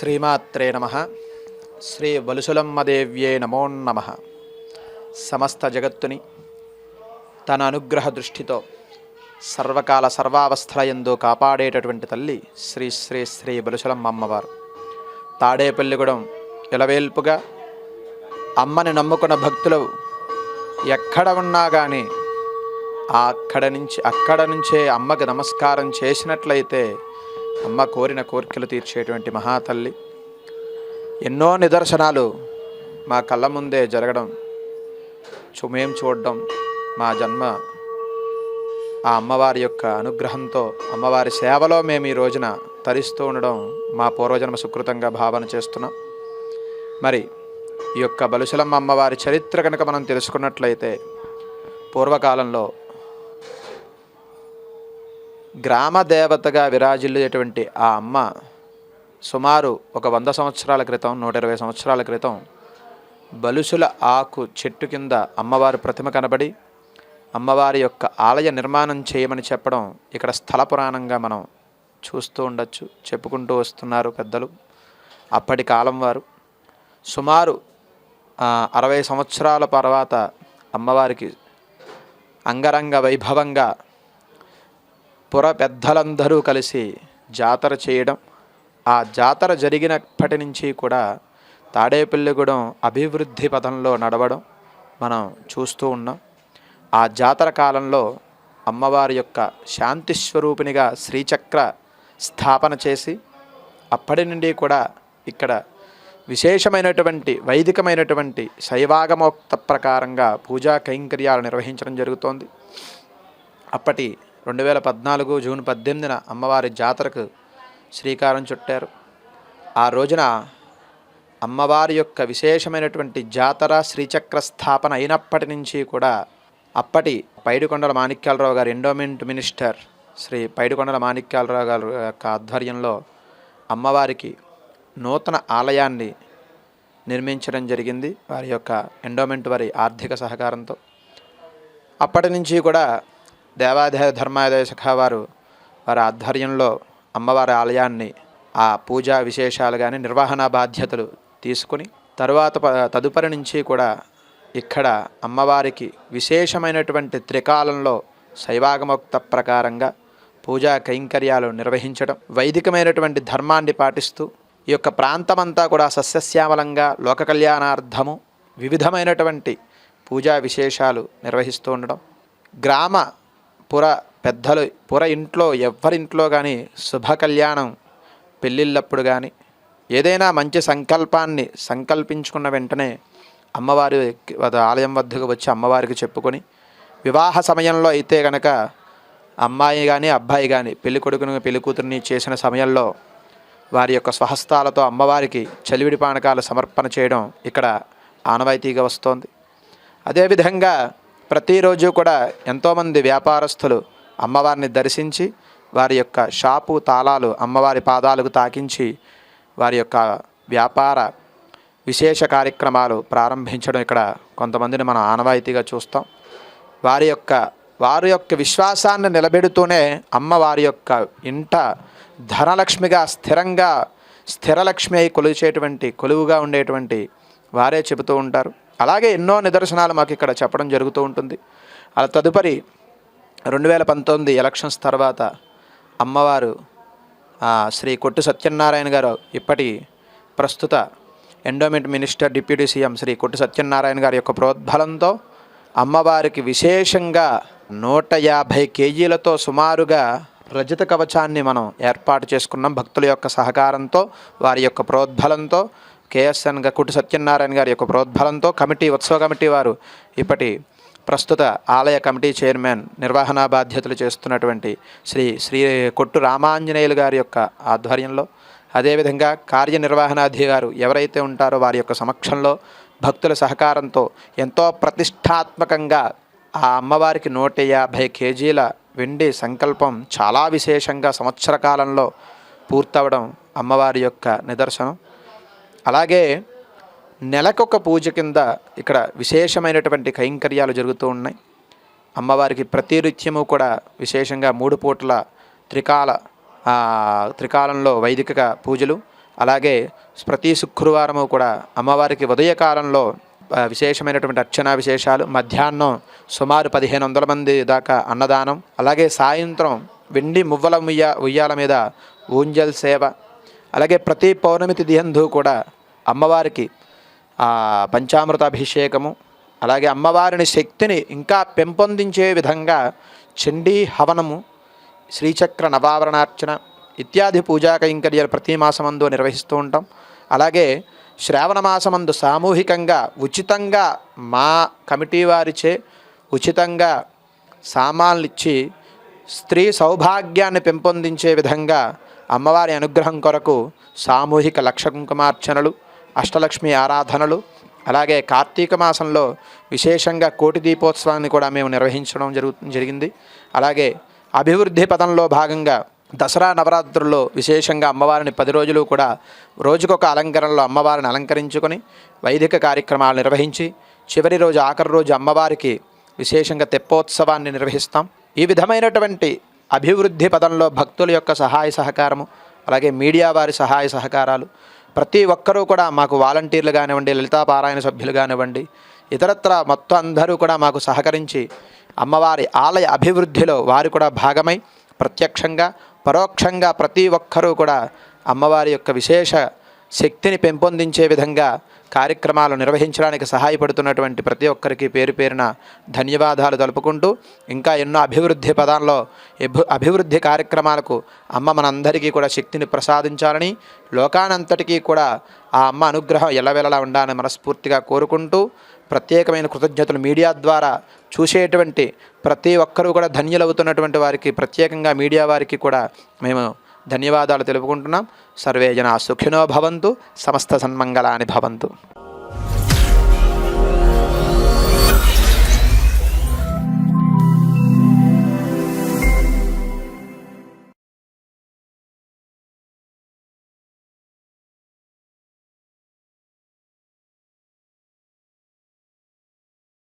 శ్రీమాత్రే నమ. శ్రీ వలుసులమ్మదేవ్యే నమో నమ. సమస్త జగత్తుని తన అనుగ్రహ దృష్టితో సర్వకాల సర్వావస్థలయందు కాపాడేటటువంటి తల్లి శ్రీ శ్రీ శ్రీ బలుసులమ్మ అమ్మవారు. తాడేపల్లిగూడెం ఇలవేల్పుగా అమ్మని నమ్ముకున్న భక్తులు ఎక్కడ ఉన్నా కానీ అక్కడ నుంచి అక్కడ నుంచే అమ్మకి నమస్కారం చేసినట్లయితే అమ్మ కోరిన కోరికలు తీర్చేటువంటి మహాతల్లి. ఎన్నో నిదర్శనాలు మా కళ్ళ ముందే జరగడం చు మేం చూడడం మా జన్మ. ఆ అమ్మవారి యొక్క అనుగ్రహంతో అమ్మవారి సేవలో మేము ఈ రోజున తరిస్తూ ఉండడం మా పూర్వజన్మ సుకృతంగా భావన చేస్తున్నాం. మరి ఈ యొక్క బలుశలమ్మ అమ్మవారి చరిత్ర కనుక మనం తెలుసుకున్నట్లయితే పూర్వకాలంలో గ్రామ దేవతగా విరాజిల్లేటువంటి ఆ అమ్మ సుమారు ఒక వంద సంవత్సరాల క్రితం నూట ఇరవై సంవత్సరాల క్రితం బలుసుల ఆకు చెట్టు కింద అమ్మవారి ప్రతిమ కనబడి అమ్మవారి యొక్క ఆలయ నిర్మాణం చేయమని చెప్పడం ఇక్కడ స్థల పురాణంగా మనం చూస్తూ ఉండొచ్చు చెప్పుకుంటూ వస్తున్నారు పెద్దలు. అప్పటి కాలం వారు. సుమారు అరవై సంవత్సరాల తర్వాత అమ్మవారికి అంగరంగ వైభవంగా పుర పెద్దలందరూ కలిసి జాతర చేయడం ఆ జాతర జరిగినప్పటి నుంచి కూడా తాడేపల్లిగూడెం అభివృద్ధి పథంలో నడవడం మనం చూస్తూ ఉన్నాం. ఆ జాతర కాలంలో అమ్మవారి యొక్క శాంతి స్వరూపిణిగా శ్రీచక్ర స్థాపన చేసి అప్పటి నుండి కూడా ఇక్కడ విశేషమైనటువంటి వైదికమైనటువంటి శైవాగమోక్త ప్రకారంగా పూజా కైంకర్యాలు నిర్వహించడం జరుగుతోంది. అప్పటి రెండు వేల పద్నాలుగు జూన్ పద్దెనిమిదిన అమ్మవారి జాతరకు శ్రీకారం చుట్టారు. ఆ రోజున అమ్మవారి యొక్క విశేషమైనటువంటి జాతర శ్రీచక్ర స్థాపన అయినప్పటి నుంచి కూడా అప్పటి పైడికొండల మాణిక్యాలరావు గారు ఎండోమెంట్ మినిస్టర్ శ్రీ పైడికొండల మాణిక్యాలరావు గారు యొక్క ఆధ్వర్యంలో అమ్మవారికి నూతన ఆలయాన్ని నిర్మించడం జరిగింది. వారి యొక్క ఎండోమెంట్ వారి ఆర్థిక సహకారంతో. అప్పటి నుంచి కూడా దేవాదేవ ధర్మాదేవ శాఖ వారు వారి ఆధ్వర్యంలో అమ్మవారి ఆలయాన్ని ఆ పూజా విశేషాలు కానీ నిర్వహణ బాధ్యతలు తీసుకుని తరువాత ప- తదుపరి నుంచి కూడా ఇక్కడ అమ్మవారికి విశేషమైనటువంటి త్రికాలంలో శైవాగమోక్త ప్రకారంగా పూజా కైంకర్యాలు నిర్వహించడం వైదికమైనటువంటి ధర్మాన్ని పాటిస్తూ ఈ యొక్క ప్రాంతమంతా కూడా సస్యశ్యామలంగా లోక కళ్యాణార్థము వివిధమైనటువంటి పూజా విశేషాలు నిర్వహిస్తూ ఉండడం గ్రామ పుర పెద్దలు పుర ఇంట్లో ఎవరింట్లో కానీ శుభ కళ్యాణం పెళ్ళిళ్ళప్పుడు కానీ ఏదైనా మంచి సంకల్పాన్ని సంకల్పించుకున్న వెంటనే అమ్మవారి ఆలయం వద్దకు వచ్చి అమ్మవారికి చెప్పుకొని వివాహ సమయంలో అయితే కనుక అమ్మాయి కానీ అబ్బాయి కానీ పెళ్ళి కొడుకును పెళ్ళి కూతురిని చేసిన సమయంలో వారి యొక్క స్వహస్తాలతో అమ్మవారికి చలివిడి పానకాలు సమర్పణ చేయడం ఇక్కడ ఆనవాయితీగా వస్తోంది. అదేవిధంగా ప్రతిరోజు కూడా ఎంతోమంది వ్యాపారస్తులు అమ్మవారిని దర్శించి వారి యొక్క షాపు తాళాలు అమ్మవారి పాదాలకు తాకించి వారి యొక్క వ్యాపార విశేష కార్యక్రమాలు ప్రారంభించడం ఇక్కడ కొంతమందిని మనం ఆనవాయితీగా చూస్తాం. వారి యొక్క వారి యొక్క విశ్వాసాన్ని నిలబెడుతూనే అమ్మవారి యొక్క ఇంట ధనలక్ష్మిగా స్థిరంగా స్థిరలక్ష్మి అయి కొలిచేటువంటి కొలువుగా ఉండేటువంటి వారే చెబుతూ ఉంటారు. అలాగే ఎన్నో నిదర్శనాలు మాకు ఇక్కడ చెప్పడం జరుగుతూ ఉంటుంది. అలా తదుపరి రెండు వేల పంతొమ్మిది ఎలక్షన్స్ తర్వాత అమ్మవారు శ్రీ కొట్టు సత్యనారాయణ గారు ఇప్పటి ప్రస్తుత endowment minister deputy CM Shri Kottu Satyanarayana గారి యొక్క ప్రోద్బలంతో అమ్మవారికి విశేషంగా నూట యాభై కేజీలతో సుమారుగా రజత కవచాన్ని మనం ఏర్పాటు చేసుకున్నాం భక్తుల యొక్క సహకారంతో వారి యొక్క ప్రోద్బలంతో. కేఎస్ఎన్గా కుటి సత్యనారాయణ గారి యొక్క ప్రోద్బలంతో కమిటీ ఉత్సవ కమిటీ వారు ఇప్పటి ప్రస్తుత ఆలయ కమిటీ చైర్మన్ నిర్వహణ బాధ్యతలు చేస్తున్నటువంటి శ్రీ శ్రీ కొట్టు రామాంజనేయులు గారి యొక్క ఆధ్వర్యంలో అదేవిధంగా కార్యనిర్వహణాధికారు ఎవరైతే ఉంటారో వారి యొక్క సమక్షంలో భక్తుల సహకారంతో ఎంతో ప్రతిష్టాత్మకంగా ఆ అమ్మవారికి నూట యాభై కేజీల వెండి సంకల్పం చాలా విశేషంగా సంవత్సర కాలంలో పూర్తవడం అమ్మవారి యొక్క నిదర్శనం. అలాగే నెలకొక పూజ కింద ఇక్కడ విశేషమైనటువంటి కైంకర్యాలు జరుగుతూ ఉన్నాయి. అమ్మవారికి ప్రతినిత్యము కూడా విశేషంగా మూడు పూట్ల త్రికాల త్రికాలంలో వైదిక పూజలు. అలాగే ప్రతి శుక్రవారము కూడా అమ్మవారికి ఉదయకాలంలో విశేషమైనటువంటి అర్చనా విశేషాలు. మధ్యాహ్నం సుమారు పదిహేను వందల మంది దాకా అన్నదానం. అలాగే సాయంత్రం వెండి మువ్వల ఉయ్య ఉయ్యాల మీద ఊంజల్ సేవ. అలాగే ప్రతి పౌర్ణమి తిథి కూడా అమ్మవారికి పంచామృతాభిషేకము అలాగే అమ్మవారిని శక్తిని ఇంకా పెంపొందించే విధంగా చండీ హవనము శ్రీచక్ర నవావరణార్చన ఇత్యాది పూజా కైంకర్యాలు ప్రతి మాసమందు నిర్వహిస్తూ ఉంటాం. అలాగే శ్రావణ మాసమందు సామూహికంగా ఉచితంగా మా కమిటీ వారిచే ఉచితంగా సామాన్లు ఇచ్చి స్త్రీ సౌభాగ్యాన్ని పెంపొందించే విధంగా అమ్మవారి అనుగ్రహం కొరకు సామూహిక లక్ష కుంకుమార్చనలు అష్టలక్ష్మి ఆరాధనలు అలాగే కార్తీక మాసంలో విశేషంగా కోటి దీపోత్సవాన్ని కూడా మేము నిర్వహించడం జరుగు జరిగింది. అలాగే అభివృద్ధి పదంలో భాగంగా దసరా నవరాత్రుల్లో విశేషంగా అమ్మవారిని పది రోజులు కూడా రోజుకొక అలంకరణలో అమ్మవారిని అలంకరించుకొని వైదిక కార్యక్రమాలు నిర్వహించి చివరి రోజు ఆఖరి రోజు అమ్మవారికి విశేషంగా తెప్పోత్సవాన్ని నిర్వహిస్తాం. ఈ విధమైనటువంటి అభివృద్ధి పదంలో భక్తుల యొక్క సహాయ సహకారము అలాగే మీడియా వారి సహాయ సహకారాలు. ప్రతి ఒక్కరూ కూడా మాకు వాలంటీర్లు కానివ్వండి లలితా పారాయణ సభ్యులు కానివ్వండి ఇతరత్ర మొత్తం అందరూ కూడా మాకు సహకరించి అమ్మవారి ఆలయ అభివృద్ధిలో వారు కూడా భాగమై ప్రత్యక్షంగా పరోక్షంగా ప్రతి ఒక్కరూ కూడా అమ్మవారి యొక్క విశేష శక్తిని పెంపొందించే విధంగా కార్యక్రమాలు నిర్వహించడానికి సహాయపడుతున్నటువంటి ప్రతి ఒక్కరికి పేరు పేరున ధన్యవాదాలు తెలుపుకుంటూ ఇంకా ఎన్నో అభివృద్ధి పదాల్లో అభివృద్ధి కార్యక్రమాలకు అమ్మ మనందరికీ కూడా శక్తిని ప్రసాదించాలని లోకానంతటికీ కూడా ఆ అమ్మ అనుగ్రహం ఎల్లవెలలా ఉండాలని మనస్ఫూర్తిగా కోరుకుంటూ ప్రత్యేకమైన కృతజ్ఞతలు మీడియా ద్వారా చూసేటువంటి ప్రతి ఒక్కరూ కూడా ధన్యులవుతున్నటువంటి వారికి ప్రత్యేకంగా మీడియా వారికి కూడా మేము ధన్యవాదాలు తెలుపుకుంటున్నాం. సర్వే జనా సుఖినో భవంతు. సమస్త సన్మంగళాని భవంతు.